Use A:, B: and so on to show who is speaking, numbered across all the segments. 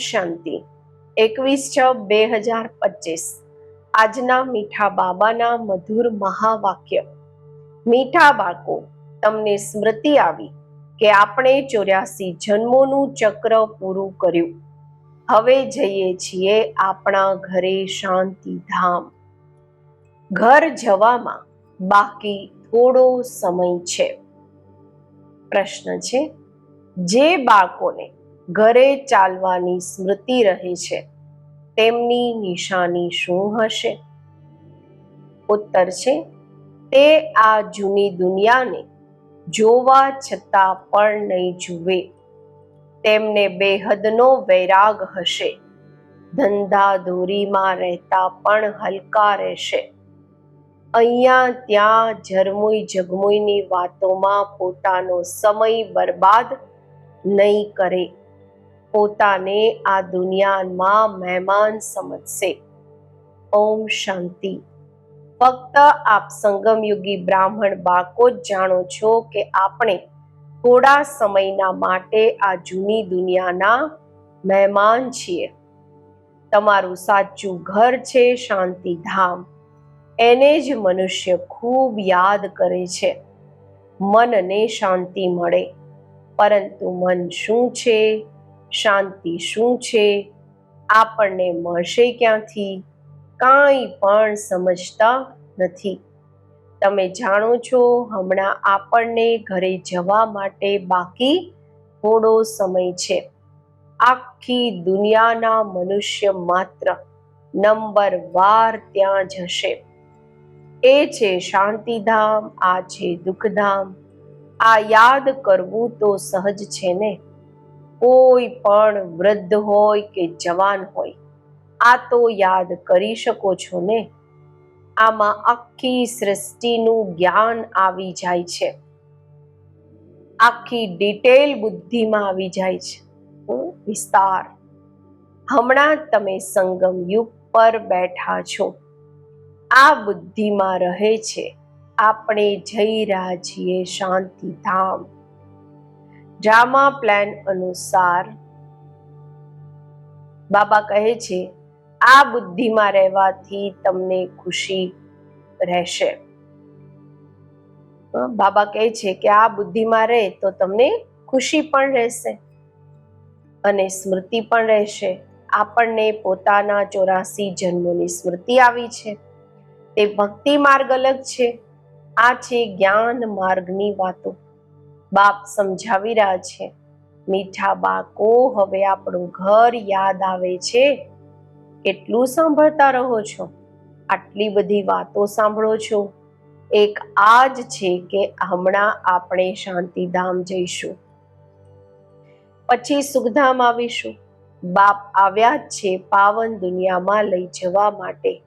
A: શાંતિ. એકવીસ છ બે હજાર પચીસ. આજના મીઠા બાબાના મધુર મહાવાક્ય. મીઠા બાળકો, તમને સ્મૃતિ આવી કે આપણે ચોર્યાસી જન્મોનું ચક્ર પૂરું કર્યું. હવે જઈએ છીએ આપણા ઘરે શાંતિ ધામ ઘર જવામાં બાકી થોડો સમય છે. પ્રશ્ન છે, જે બાળકોને ઘરે ચાલવાની સ્મૃતિ રહે છે, તેમની નિશાની શું હશે? ઉત્તર છે, તે આ જૂની દુનિયાને જોવા છતાં પણ નહીં જુએ. તેમને બેહદનો વૈરાગ હશે, ધંધા દોરીમાં રહેતા પણ હલકા રહેશે. અહીંયા ત્યાં ઝરમુઈ જગમુઈની વાતોમાં પોતાનો સમય બરબાદ નહીં કરે. પોતાને આ દુનિયામાં મહેમાન સમજશે. ઓમ શાંતિ. ફક્ત આપ સંગમયુગી બ્રાહ્મણ બાકો જ જાણો છો કે આપણે થોડા સમયના માટે આ જૂની દુનિયાના મહેમાન છીએ. તમારું સાચું ઘર છે શાંતિધામ. એને જ મનુષ્ય ખૂબ યાદ કરે છે. મનને શાંતિ મળે. પરંતુ મન શું છે? શાંતિ શું છે? આપણને મળશે ક્યાંથી? કાંઈ પણ સમજતા નથી. તમે જાણો છો, હમણાં આપણને ઘરે જવા માટે બાકી થોડો સમય છે. આખી દુનિયાના મનુષ્ય માત્ર નંબર વાર ત્યાં જશે. એ છે શાંતિધામ, આ છે દુઃખધામ. આ યાદ કરવું તો સહજ છે ને? કોઈ પણ વૃદ્ધ હોય કે જવાન હોય, આ તો યાદ કરી શકો છો ને? આમાં આખી સૃષ્ટિનું જ્ઞાન આવી જાય છે. આખી ડિટેલ બુદ્ધિમાં આવી જાય છે. વિસ્તાર. હમણાં તમે સંગમ યુગ પર બેઠા છો. આ બુદ્ધિમાં રહે છે. આપણે જઈ રહ્યા છીએ શાંતિધામ. ડ્રામા પ્લાન અનુસાર બાબા કહે છે, આ બુદ્ધિમાં રહેવાથી તમને ખુશી રહેશે. બાબા કહે છે કે આ બુદ્ધિમાં રહે તો તમને ખુશી પણ રહેશે અને સ્મૃતિ પણ રહેશે. આપણને પોતાના ચોરાસી જન્મોની સ્મૃતિ આવી છે. તે ભક્તિ માર્ગ અલગ છે. આ છે જ્ઞાન માર્ગની વાતો. બાપ સમજાવી રહ્યા છે. મીઠા બાકો હવે આપણું ઘર યાદ આવે છે. કેટલું સાંભળતા રહો છો? આટલી બધી વાતો સાંભળો છો. એક આ જ છે કે હમણાં આપણે શાંતિધામ જઈશું. પછી સુખધામ આવીશું. બાપ આવ્યા જ છે પાવન દુનિયામાં લઈ જવા માટે.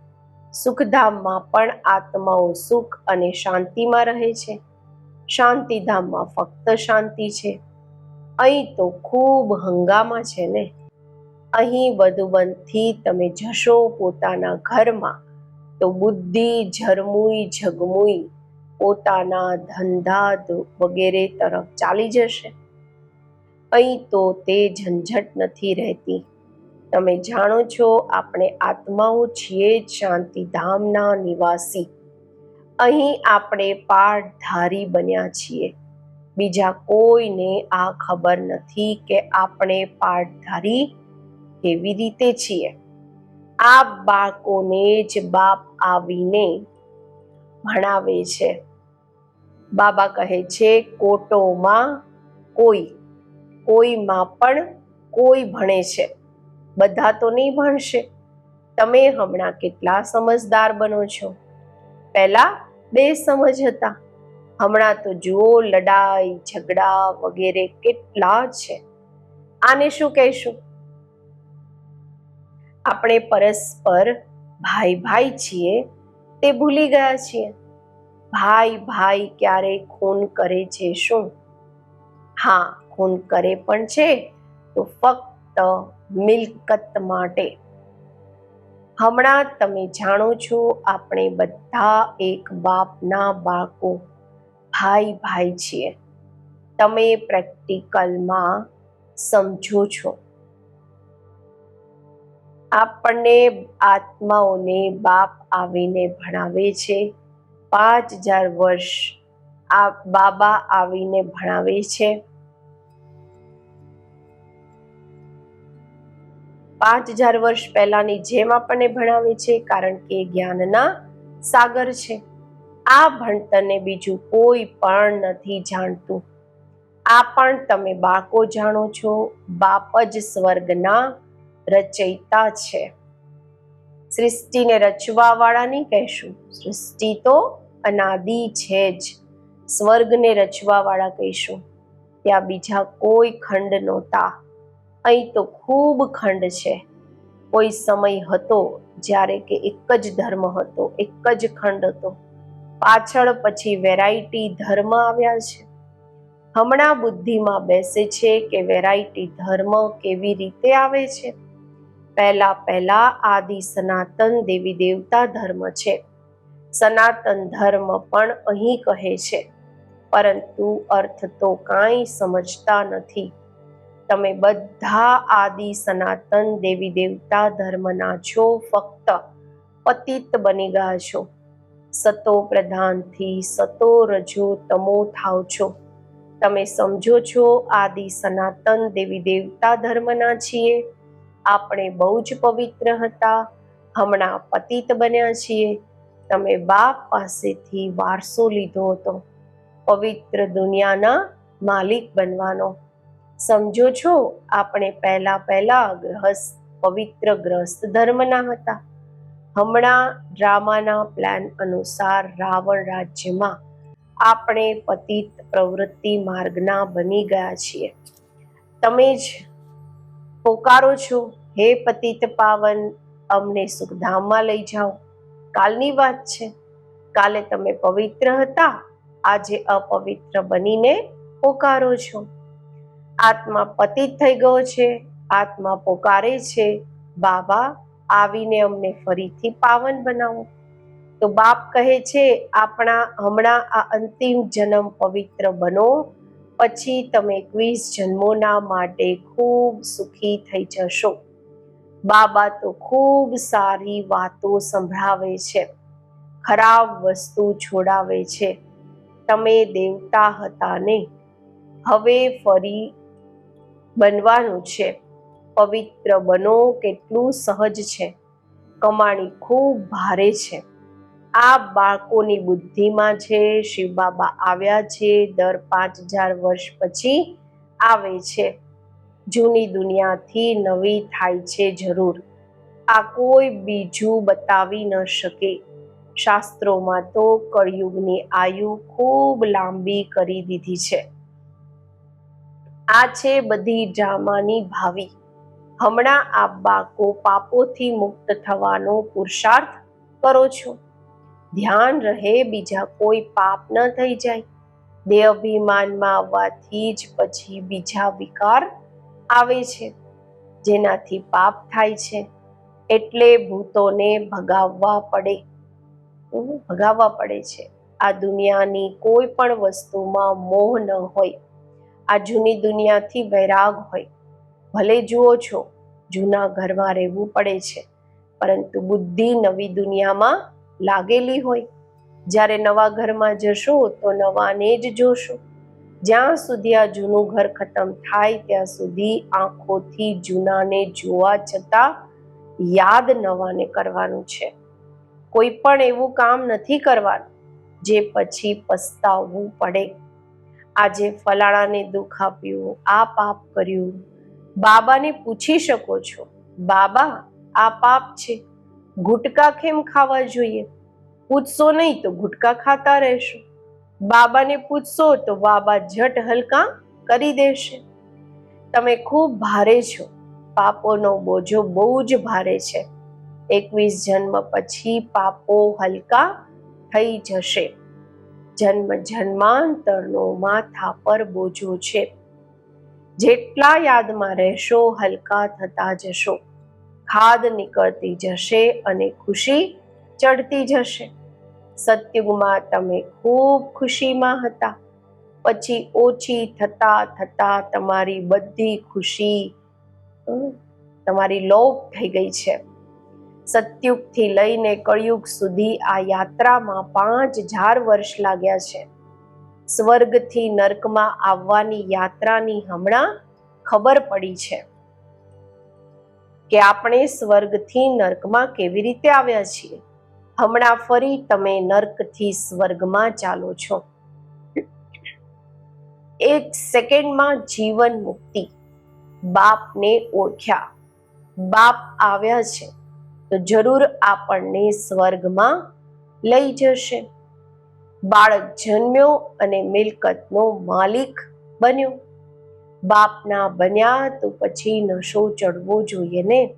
A: સુખધામમાં પણ આત્માઓ સુખ અને શાંતિમાં રહે છે. શાંતિધામમાં ફક્ત શાંતિ છે. અહીં તો ખૂબ હંગામા છે ને. અહીં બધુબંધથી તમે જશો પોતાના ઘરમાં, તો બુદ્ધિ ઝરમુઈ ઝગમુઈ, પોતાના ધંધા વગેરે તરફ ચાલી જશે. અહીં તો તે ઝંઝટ નથી રહેતી. તમે જાણો છો, આપણે આત્માઓ છીએ જ શાંતિધામના નિવાસી. અહીં આપણે પાઠધારી બન્યા છીએ. બીજા કોઈને આ ખબર નથી કે આપણે પાઠધારી કેવી રીતે છીએ. આ બાળકોને જ બાપ આવીને ભણાવે છે. બાબા કહે છે, કોટોમાં કોઈ, કોઈમાં પણ કોઈ ભણે છે. બધા તો નહીં ભણશે. તમે હમણાં કેટલા સમજદાર બનો છો. પહેલા બે સમજ હતા. હમણાં તો જુઓ, લડાઈ, ઝઘડા વગેરે કેટલા છે. આને શું કહેશું? આપણે પરસ્પર ભાઈ ભાઈ છીએ, તે ભૂલી ગયા છીએ. ભાઈ ભાઈ ક્યારે ખૂન કરે છે શું? હા, ખૂન કરે પણ છે, તો ફક્ત મિલકત માટે. હમણાં તમે જાણો છો, આપણે બધા એક બાપના બાળકો ભાઈ ભાઈ છીએ. તમે પ્રેક્ટિકલમાં સમજો છો. આપણને આત્માઓને બાપ આવીને ભણાવે છે. પાંચ હજાર વર્ષ આ બાબા આવીને ભણાવે છે. પાંચ હજાર વર્ષ પહેલાની જેમ આપણને ભણાવે છે, કારણ કે જ્ઞાનના સાગર છે. આ ભણતરને બીજું કોઈ પણ નથી જાણતું. આ પણ તમે બાળકો જાણો છો, બાપ જ સ્વર્ગના રચયિતા છે. સૃષ્ટિને રચવા વાળા નહીં કહેશું, સૃષ્ટિ તો અનાદિ છે જ. સ્વર્ગને રચવા વાળા કહીશું, ત્યાં બીજા કોઈ ખંડ નહોતા. અહીં તો ખૂબ ખંડ છે. કોઈ સમય હતો જ્યારે કે એક જ ધર્મ હતો, એક જ ખંડ હતો. પાછળ પછી વેરાયટી ધર્મ આવ્યા છે. હમણાં બુદ્ધિમાં બેસે છે કે વેરાયટી ધર્મ કેવી રીતે આવે છે? પહેલા પહેલા આદિ સનાતન દેવી દેવતા ધર્મ છે. સનાતન ધર્મ પણ અહીં કહે છે. પરંતુ અર્થ તો કાંઈ સમજતા નથી. તમે બધા આદિ સનાતન દેવી દેવતા ધર્મના છો, ફક્ત પતિત બની ગયા છો. સતો પ્રધાનથી સતો રજો તમો થાવ છો. તમે સમજો છો, આદિ સનાતન દેવી દેવતા ધર્મના છીએ. આપણે બહુ જ પવિત્ર હતા, હમણાં પતિત બન્યા છીએ. તમે બાપ પાસેથી વારસો લીધો હતો. પવિત્ર દુનિયાના માલિક બનવાનો સમજો છો, આપણે પહેલા પહેલા ગ્રહસ્થ, પવિત્ર ગ્રસ્ત ધર્મના હતા. હમણાં ડ્રામાના પ્લાન અનુસાર રાવણ રાજ્યમાં આપણે પતિત પ્રવૃત્તિ માર્ગના બની ગયા છીએ. તમે જ પોકારો છો. હે પતિત પાવન, અમને સુખધામમાં લઈ જાઓ. કાલની વાત છે. કાલે તમે પવિત્ર હતા. આજે અપવિત્ર બનીને પોકારો છો. આત્મા પતિત થઈ ગયો છે, આત્મા પોકારે છે. બાબા, આવીને અમને ફરીથી પાવન બનાવો. તો બાપ કહે છે, આપણા હમણાં આ અંતિમ જન્મ પવિત્ર બનો. પછી તમે એકવીસ જન્મોના માટે ખૂબ સુખી થઈ જશો. બાબા તો ખૂબ સારી વાતો સંભળાવે છે. ખરાબ વસ્તુ છોડાવે છે. તમે દેવતા હતા ને. હવે ફરી બનવાનું છે. પવિત્ર બનો કેટલું સહજ છે. કમાણી ખૂબ ભારે છે. આ બાળકોની બુદ્ધિમાં છે, શિવ બાબા આવ્યા છે, દર પાંચ હજાર વર્ષ પછી આવે છે. જૂની દુનિયાથી નવી થાય છે જરૂર. આ કોઈ બીજું બતાવી ન શકે. શાસ્ત્રોમાં તો કળિયુગની આયુ ખૂબ લાંબી કરી દીધી છે. આ છે બધી ડ્રામાની ભાવિ. હમણાં આ બાકો પાપોથી મુક્ત થવાનો પુરુષાર્થ કરો છો. ધ્યાન રહે બીજા કોઈ પાપ ન થઈ જાય. દેહ અભિમાનમાં આવવાથી જ પછી બીજા વિકાર આવે છે, જેનાથી પાપ થાય છે. એટલે ભૂતોને ભગાવવા પડે. ભગાવવા પડે છે. આ દુનિયાની કોઈ પણ વસ્તુમાં મોહ ન હોય. આ જૂની દુનિયાથી વૈરાગ હોય. ભલે જુઓ છો, જૂના ઘરમાં રહેવું પડે છે, પરંતુ બુદ્ધિ નવી દુનિયામાં લાગેલી હોય. જ્યારે નવા ઘરમાં જશો, તો નવાને જ જોશો. જ્યાં સુધી આ જૂનું ઘર ખતમ થાય, ત્યાં સુધી આંખોથી જૂનાને જોવા છતાં યાદ નવાને કરવાનું છે. કોઈ પણ એવું કામ નથી કરવાનું, જે પછી પસ્તાવવું પડે. આજે ફલાણાને દુઃખ આપ્યું, આ પાપ કર્યું. બાબાને પૂછી શકો છો, બાબા, આ પાપ છે. ગુટકા કેમ ખાવા જોઈએ? પૂછશો નહીં તો ગુટકા ખાતા રહેશો. બાબાને પૂછશો તો બાબા ઝટ હલકા કરી દેશે. તમે ખૂબ ભારે છો. પાપોનો બોજો બહુ જ ભારે છે. એકવીસ જન્મ પછી પાપો હલકા થઈ જશે. જન્મ જન્માંતરનો માથા પર બોજો છે. જેટલા યાદમાં રહેશો, હલકા થતા જશો. ખાદ નીકળતી જશે અને ખુશી ચડતી જશે. સત્યુગમાં તમે ખૂબ ખુશીમાં હતા. પછી ઓછી થતા થતા તમારી બધી ખુશી તમારી લોપ થઈ ગઈ છે. સતયુગથી લઈને કળયુગ સુધી આ યાત્રામાં પાંચ હજાર વર્ષ લાગ્યા છે. સ્વર્ગથી નર્કમાં આવવાની યાત્રાની હમણાં ખબર પડી છે કે આપણે સ્વર્ગથી નર્કમાં કેવી રીતે આવ્યા છીએ. હમણાં ફરી તમે નર્કથી સ્વર્ગમાં ચાલો છો. એક સેકન્ડમાં જીવન મુક્તિ. બાપને ઓળખ્યા. બાપ આવ્યા છે. તો જરૂર આપણને સ્વર્ગમાં લઈ જશે. બાળક જન્મ્યો અને મિલકતનો માલિક બન્યો. બાપના બન્યા તો પછી નશો ચડવો જોઈએ ને?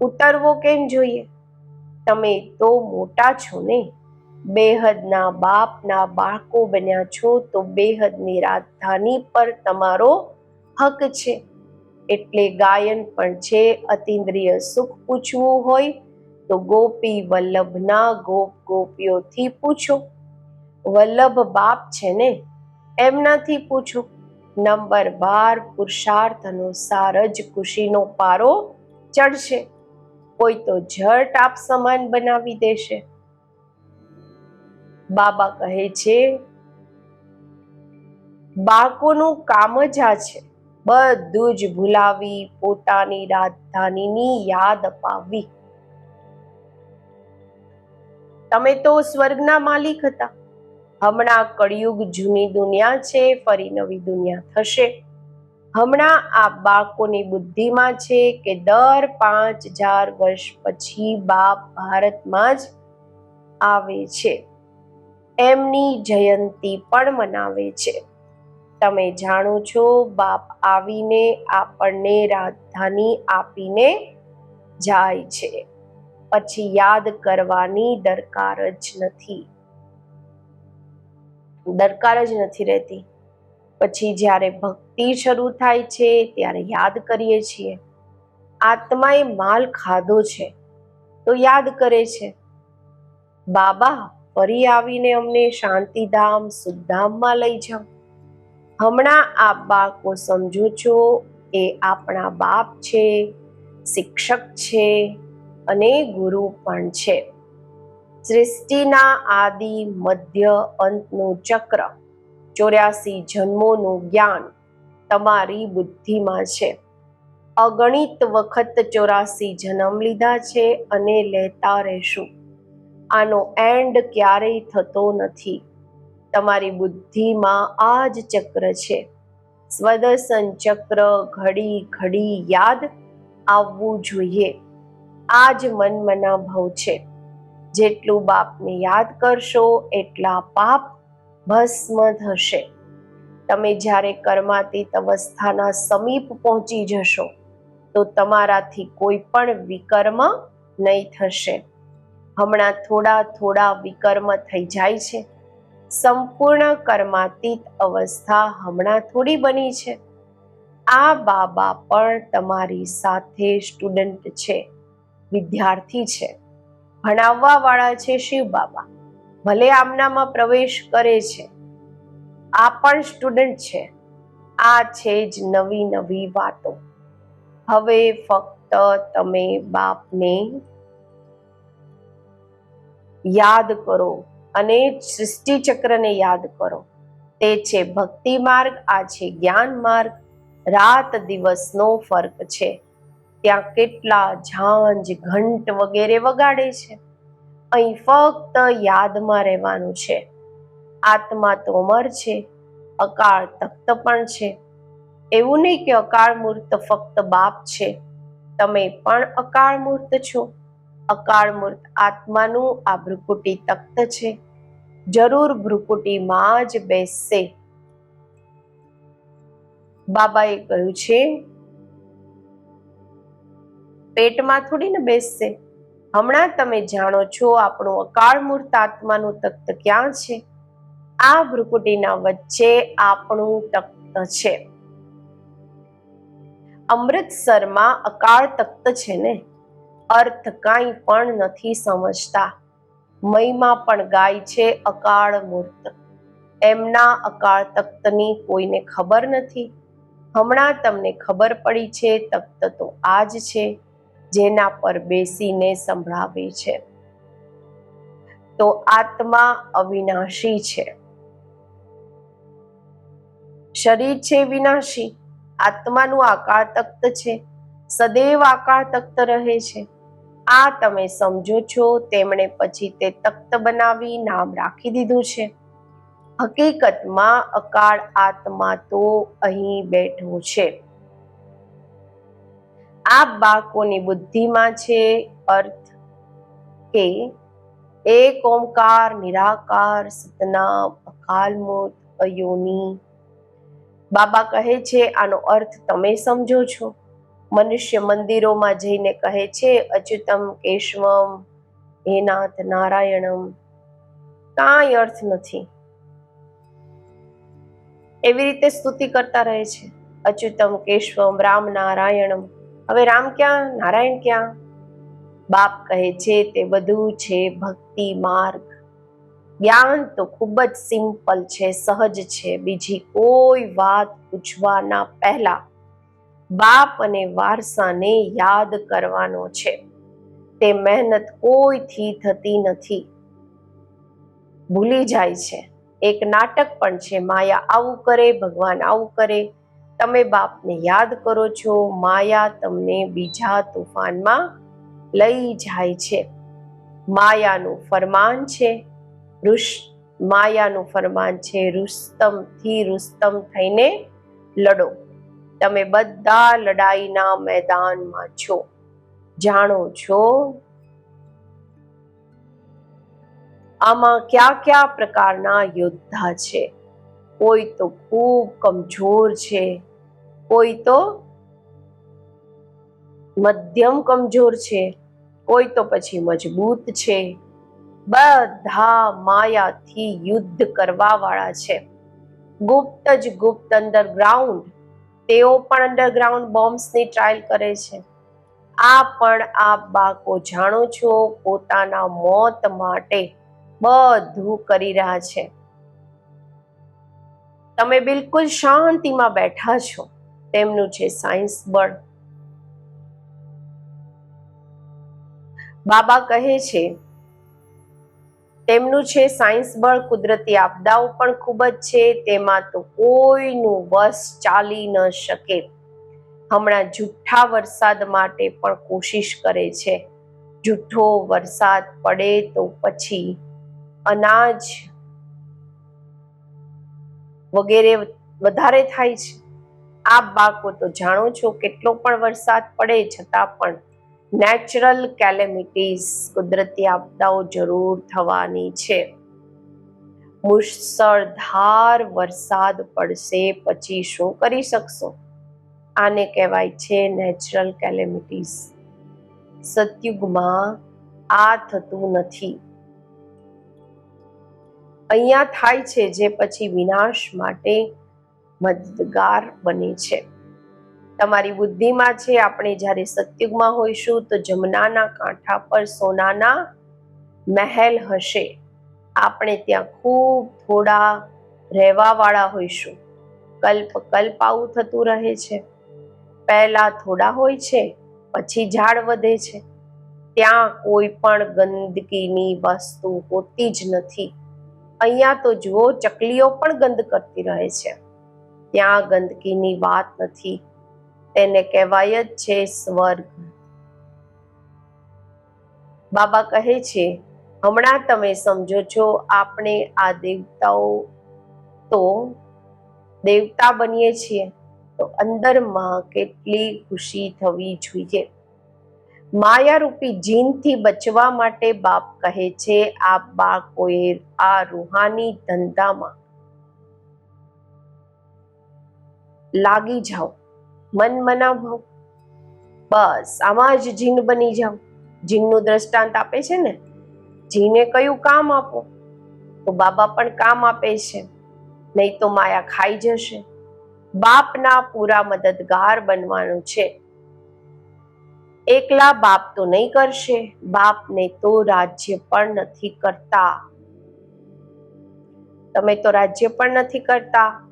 A: ઉતરવો કેમ જોઈએ? તમે તો મોટા છો ને? બેહદના બાપના બાળકો બન્યા છો તો બેહદની રાજધાની પર તમારો હક છે. એટલે ગાયન પણ છે, અતિન્દ્રિય સુખ પૂછવું હોય તો ગોપી વલ્લભના ગોપ ગોપીઓથી પૂછો. વલ્લભ બાપ છે ને, એમનાથી પૂછો. નંબર બાર પુરુષાર્થ અનુસાર જ ખુશીનો પારો ચડશે. કોઈ તો ઝટ આપ સમાન બનાવી દેશે. બાબા કહે છે, બાળકોનું કામ જ આ છે. બધું જ ભૂલાવી પોતાની રાજધાનીની યાદ અપાવી. તમે તો સ્વર્ગના માલિક હતા. હમણાં કળિયુગ જૂની દુનિયા છે, ફરી નવી દુનિયા થશે. હમણાં આ બાળકોની બુદ્ધિમાં છે કે દર પાંચ હજાર વર્ષ પછી બાપ ભારતમાં જ આવે છે. એમની જયંતી પણ મનાવે છે. તમે જાણો છો, બાપ આવીને આપણને રાજધાની આપીને જાય છે. પછી યાદ કરવાની દરકાર જ નથી. દરકાર જ નથી રહેતી. પછી જ્યારે ભક્તિ શરૂ થાય છે, ત્યારે યાદ કરીએ છીએ. આત્માએ માલ ખાધો છે, તો યાદ કરે છે. બાબા, ફરી આવીને અમને શાંતિધામ, સુખધામમાં લઈ જાઓ. હમણાં આ બાળકો સમજો છો, એ આપણા બાપ છે, શિક્ષક છે અને ગુરુ પણ છે. સૃષ્ટિના આદિ મધ્ય અંતનું ચક્ર, ચોર્યાસી જન્મોનું જ્ઞાન તમારી બુદ્ધિમાં છે. અગણિત વખત ચોરાસી જન્મ લીધા છે અને લેતા રહેશું. આનો એન્ડ ક્યારેય થતો નથી. તમારી બુદ્ધિમાં આ જ ચક્ર છે. સ્વદર્શન ચક્ર ઘડી ઘડી યાદ આવવું જોઈએ. આ જ મનમના ભવ છે. જેટલું બાપને યાદ કરશો એટલા પાપ ભસ્મ થશે. તમે જ્યારે કર્માતીત અવસ્થાના સમીપ પહોંચી જશો, તો તમારાથી કોઈ પણ વિકર્મ નહીં થશે. હમણાં થોડા થોડા વિકર્મ થઈ જાય છે. સંપૂર્ણ કર્માતીત અવસ્થા હમણાં થોડી બની છે. આ બાબા પણ તમારી સાથે સ્ટુડન્ટ છે, વિદ્યાર્થી છે. ભણાવવા વાળા છે શિવ બાબા. ભલે આમનામાં પ્રવેશ કરે છે. આ પણ સ્ટુડન્ટ છે. આ છે જ નવી નવી વાતો. હવે ફક્ત તમે બાપને યાદ કરો. અને સૃષ્ટિ ચક્રને યાદ કરો. તે છે ભક્તિ માર્ગ, આ છે જ્ઞાન માર્ગ. રાત દિવસનો ફરક છે. ત્યાં કેટલા ઝાંઝ, ઘંટ વગેરે વગાડે છે. અહીં ફક્ત યાદમાં રહેવાનું છે. આત્મા તો અમર છે, અકાળ તખ્ત પણ છે. એવું નહીં કે અકાળ મૂર્ત ફક્ત બાપ છે. તમે પણ અકાળ મૂર્ત છો. અકાળ મૂર્ત આત્માનું આ ભ્રુકુટી તખ્ત છે. જરૂર ભ્રુકુટીમાં જ બેસશે બાબાએ કહ્યું છે, પેટમાં થોડી ને બેસશે. હમણાં તમે જાણો છો આપણું અકાળ મૂર્ત આત્માનું તખ્ત ક્યાં છે? આ ભ્રુકુટીના વચ્ચે આપણું તખ્ત છે. અમૃતસરમાં અકાળ તખ્ત છે ને? અર્થ કાંઈ પણ નથી સમજતા. મહિમા પણ ગાય છે અકાળ મૂર્ત. એમના અકાળ તખ્તની કોઈને ખબર નથી. હમણાં તમને ખબર પડી છે, તખ્ત તો આ જ છે, જેના પર બેસીને સંભળાવે છે. તો આત્મા અવિનાશી છે. શરીર છે વિનાશી. આત્માનું આકાર તખ્ત છે. સદૈવ આકાર તખ્ત રહે છે. આ તમે સમજો છો. તેમણે પછી તે તખ્ત બનાવી નામ રાખી દીધું છે. હકીકતમાં અકાળ આત્મા તો અહીં બેઠો છે. આ બાળકોની બુદ્ધિમાં છે અર્થ કે એક ઓમકાર, નિરાકાર, સતનામ અકાલમૂત અયોની. બાબા કહે છે, આનો અર્થ તમે સમજો છો. મનુષ્ય મંદિરોમાં જઈને કહે છે, અચ્યુતમ કેશવમ, હે નાથ નારાયણમ. કાંઈ અર્થ નથી. એવી રીતે સ્તુતિ કરતા રહે છે. અચ્યુતમ કેશવમ, રામ નારાયણમ. હવે રામ ક્યાં? નારાયણ ક્યાં? બાપ કહે છે, તે બધું છે ભક્તિ માર્ગ. જ્ઞાન તો ખૂબ જ સિમ્પલ છે, સહજ છે. બીજી કોઈ વાત પૂછવાના પહેલા બાપ અને વારસાને યાદ કરવાનો છે. તે મહેનત કોઈથી થતી નથી. ભૂલી જાય છે. એક નાટક પણ છે, માયા આવું કરે, ભગવાન આવું કરે. તમે બાપને યાદ કરો છો, માયા તમને બીજા તોફાનમાં લઈ જાય છે. માયાનું ફરમાન છે ઋષ માયાનું ફરમાન છે, રુસ્તમથી રુસ્તમ થઈને લડો. તમે બધા લડાઈના મેદાનમાં છો. જાણો છો? આમાં કયા કયા પ્રકારના યોદ્ધા છે? કોઈ તો ખૂબ કમજોર છે, કોઈ તો મધ્યમ કમજોર છે, કોઈ તો પછી મજબૂત છે. બધા માયાથી યુદ્ધ કરવા વાળા છે. ગુપ્ત જ ગુપ્ત અંડરગ્રાઉન્ડ તેઓ પણ અંડરગ્રાઉન્ડ બોમ્બ્સની ટ્રાયલ કરે છે. આ પણ આ બાકો જાણો છો, પોતાના મોત માટે બધું કરી રહ્યા છે. તમે બિલકુલ શાંતિમાં બેઠા છો, તેમનું છે સાયન્સ બળ. બાબા કહે છે તેમનું છે સાયન્સ બળ, કુદરતી આપદાઓ પણ ખૂબ જ છે. તેમાં તો કોઈનું બસ ચાલી ન શકે. હમણાં જુઠ્ઠા વરસાદ માટે પણ કોશિશ કરે છે. જુઠ્ઠો વરસાદ પડે તો પછી અનાજ વગેરે વધારે થાય છે. આ બાકો તો જાણો છો, કેટલો પણ વરસાદ પડે છતાં પણ નેચરલ કેલેમિટીઝ કુદરતી આપદાઓ જરૂર થવાની છે. મુશળધાર વરસાદ પડશે પછી શું કરી શકશો? આને કહેવાય છે નેચરલ કેલેમિટીઝ સતયુગમાં આ થતું નથી. અહીંયા થાય છે જે પછી વિનાશ માટે મદદગાર બને છે. તમારી બુદ્ધિમાં છે, આપણે જ્યારે સતયુગમાં હોઈશું તો જમનાના કાંઠા પર સોનાના મહેલ હશે. આપણે ત્યાં ખૂબ થોડા રહેવાવાળા હોઈશું. કલ્પ કલ્પ આવું થતું રહે છે. પહેલા થોડા હોય છે, પછી ઝાડ વધે છે. ત્યાં કોઈ પણ ગંદકીની વસ્તુ હોતી જ નથી. અહીંયા તો જુઓ ચકલીઓ પણ ગંદ કરતી રહે છે. ત્યાં ગંદકીની વાત નથી. તેને કહેવાય જ છે સ્વર્ગ. બાબા કહે છે, હમણાં તમે સમજો છો આપણે આ દેવતાઓ તો દેવતા બનીએ છીએ, તો અંદરમાં કેટલી ખુશી થવી જોઈએ. માયારૂપી જીનથી બચવા માટે બાપ કહે છે, આ બાળકોએ આ રૂહાની ધંધામાં લાગી જાઓ. મન મનાભાવ બસ, આમાં જ જીન બની જાઓ જીનનું દ્રષ્ટાંત આપે છે ને? જીને કયું કામ આપો? તો બાબા પણ કામ આપે છે. નહીં તો માયા ખાઈ જશે. બાપના પૂરા મદદગાર બનવાનું છે. એકલા બાપ તો નહીં કરશે. બાપને તો રાજ્ય પણ નથી કરતા. તમે તો રાજ્ય પણ નથી કરતા.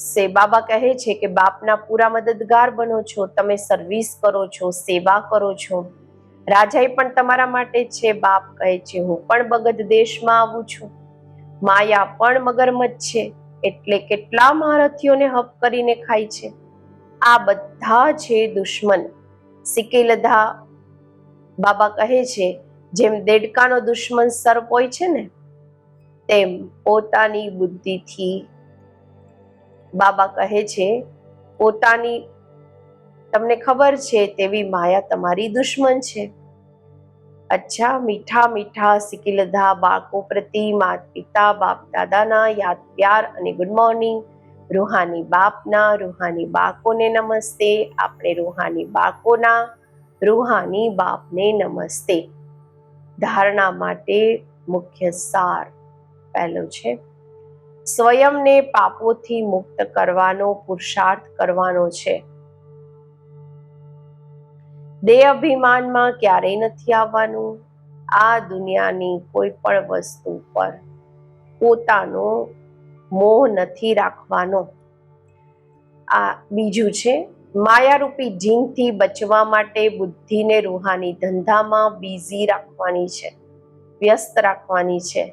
A: સે બાબા કહે છે કે, બાપના પૂરા મદદગાર બનો છો. તમે સર્વિસ કરો છો, સેવા કરો છો. રાજાએ પણ તમારા માટે છે બાપ કહે છે. હું પણ બગદ દેશમાં આવું છું. માયા પણ મગરમચ્છ છે. એટલે કેટલા મહારથીઓને હપ કરીને ખાય છે. આ બધા છે દુશ્મન. સિકેલધા બાબા કહે છે, જેમ દેડકાનો દુશ્મન સર્પ હોય છે ને, તેમ પોતાની બુદ્ધિથી બાબા કહે છે, પોતાની તમને ખબર છે તેવી માયા તમારી દુશ્મન છે. અચ્છા, મીઠા મીઠા સિકિલધા બાળકો પ્રતિ માત પિતા, બાપ દાદાના યાદ પ્યાર અને ગુડ મોર્નિંગ રૂહાની બાપના, રૂહાની બાળકોને નમસ્તે. આપણે રૂહાની બાળકોના, રૂહાની બાપને નમસ્તે. ધારણા માટે મુખ્ય સાર પહેલો છે. સ્વયંને પાપોથી મુક્ત કરવાનો, પુરુષાર્થ કરવાનો છે. દેહ અભિમાનમાં ક્યારેય નથી આવવાનું. આ દુનિયાની કોઈ પણ વસ્તુ પર પોતાનો મોહ નથી રાખવાનો. આ બીજું છે, માયારૂપી જીનથી બચવા માટે બુદ્ધિને રૂહાની ધંધામાં બિઝી રાખવાની છે, વ્યસ્ત રાખવાની છે.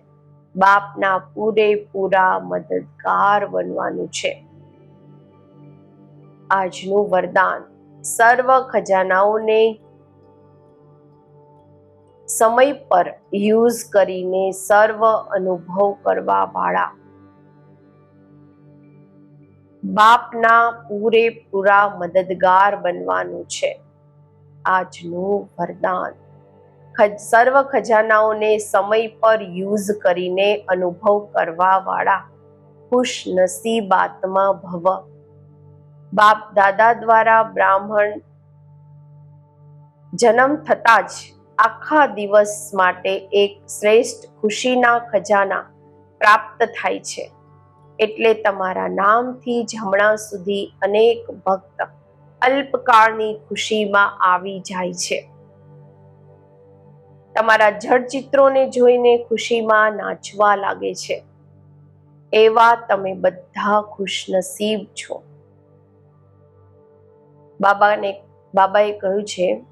A: બાપના પૂરેપૂરા મદદગાર બનવાનું છે. આજનું વરદાન સર્વ ખજાનાઓને સમય પર યુઝ કરીને સર્વ અનુભવ કરવા વાળા. બાપના પૂરેપૂરા મદદગાર બનવાનું છે. આજનું વરદાન સર્વ ખજાનાઓને સમય પર યુઝ કરીને અનુભવ કરવા વાળા ખુશ નસીબ આત્મા ભવ. બાપ દાદા દ્વારા બ્રાહ્મણ જન્મ થતા જ આખા દિવસ માટે એક શ્રેષ્ઠ ખુશીના ખજાના પ્રાપ્ત થાય છે. એટલે તમારા નામથી હમણાં સુધી અનેક ભક્ત અલ્પકાળની ખુશીમાં આવી જાય છે. તમારા જળચિત્રોને જોઈને ખુશીમાં નાચવા લાગે છે. એવા તમે બધા ખુશનસીબ છો. બાબાને, બાબાએ કહ્યું છે,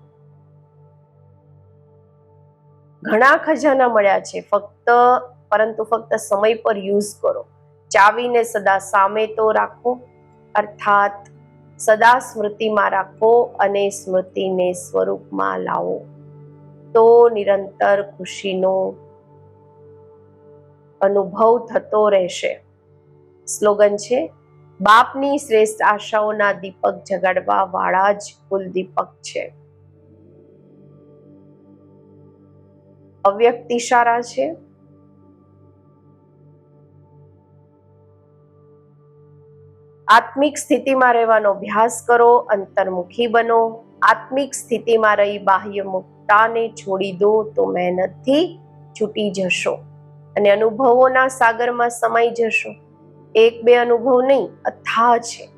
A: ઘણા ખજાના મળ્યા છે. ફક્ત, પરંતુ ફક્ત સમય પર યુઝ કરો. ચાવીને સદા સામે તો રાખો. અર્થાત, સદા સ્મૃતિમાં રાખો અને સ્મૃતિને સ્વરૂપમાં લાવો. તો નિરંતર ખુશીનો અનુભવ થતો રહેશે. સ્લોગન છે, બાપની શ્રેષ્ઠ આશાઓના દીપક જગાડવા વાળા જ કુલદીપક છે. અવ્યક્ત ઇશારા છે, આત્મિક સ્થિતિમાં રહેવાનો અભ્યાસ કરો, અંતર્મુખી બનો, આત્મિક સ્થિતિમાં રહી બાહ્ય મુક્તાને છોડી દો તો મહેનતથી છૂટી જશો. અને અનુભવોના સાગરમાં સમાઈ જશો. એક બે અનુભવ નહીં, અથા છે.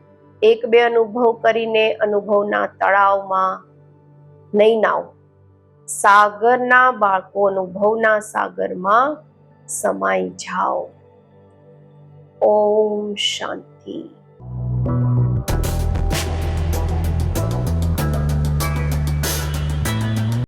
A: એક બે અનુભવ કરીને અનુભવના તળાવમાં નહીં નાવ સાગરના બાળકો અનુભવના સાગરમાં સમાઈ જાઓ. ઓમ શાંતિ.